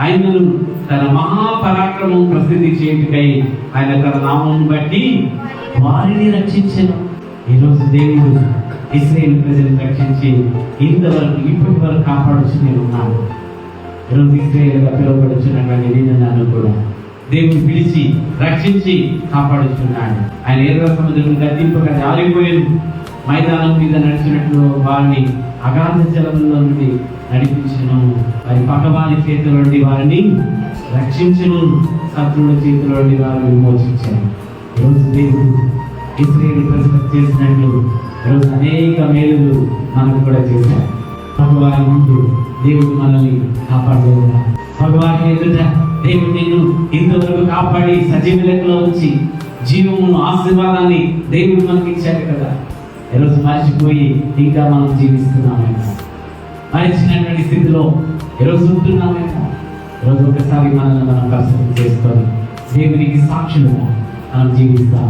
ఆయనను తన మహాపరాక్రమం ప్రసిద్ధి చేయుటకై ఆయన తన నామం బట్టి వారిని రక్షించను. ఈరోజు దేవుడు ఇస్రాయేల్ ప్రజలను రక్షించి ఇంతవరకు ఇప్పటి వరకు కాపాడుచు నేను ఉన్నాను ఈరోజు ఇస్రాయేల్గా పిలువబడుచున్నటువంటి నేను కూడా దేవుడు పిలిచి రక్షించి కాపాడుచున్నాడు. ఆయన ఏదో సముద్రం గద్దింపగా జారిపోయాను మైదానం మీద నడిచినట్లు వారిని అగాధ జలంలో నుండి నడిపించను. వారి పక్కవారి చేతుల నుండి వారిని రక్షించను. శత్రువుల చేతిలో నుండి వారిని విమోచించాను. ఈరోజు దేవుడు ఇస్రాయేల్ ప్రజలకు చేసినట్లు ఈరోజు అనేక మేలులు మనకు కూడా చేశారు భగవాన్ ముందు దేవుడు మనల్ని కాపాడలేదు భగవాన్ ఎదుట దేవుడు నేను ఇంతవరకు కాపాడి సజీవ లెక్కలో ఉంచి జీవమును ఆశీర్వాదాన్ని దేవుడు మనకి ఇచ్చాడు కదా. ఈరోజు మర్చిపోయి ఇంకా మనం జీవిస్తున్నామేమో మరిచినటువంటి స్థితిలో ఈరోజు ఉంటున్నామేమో ఈరోజు ఒకసారి మనల్ని మనం పరిస్థితి చేసుకొని దేవునికి సాక్షులుగా మనం జీవిస్తాం.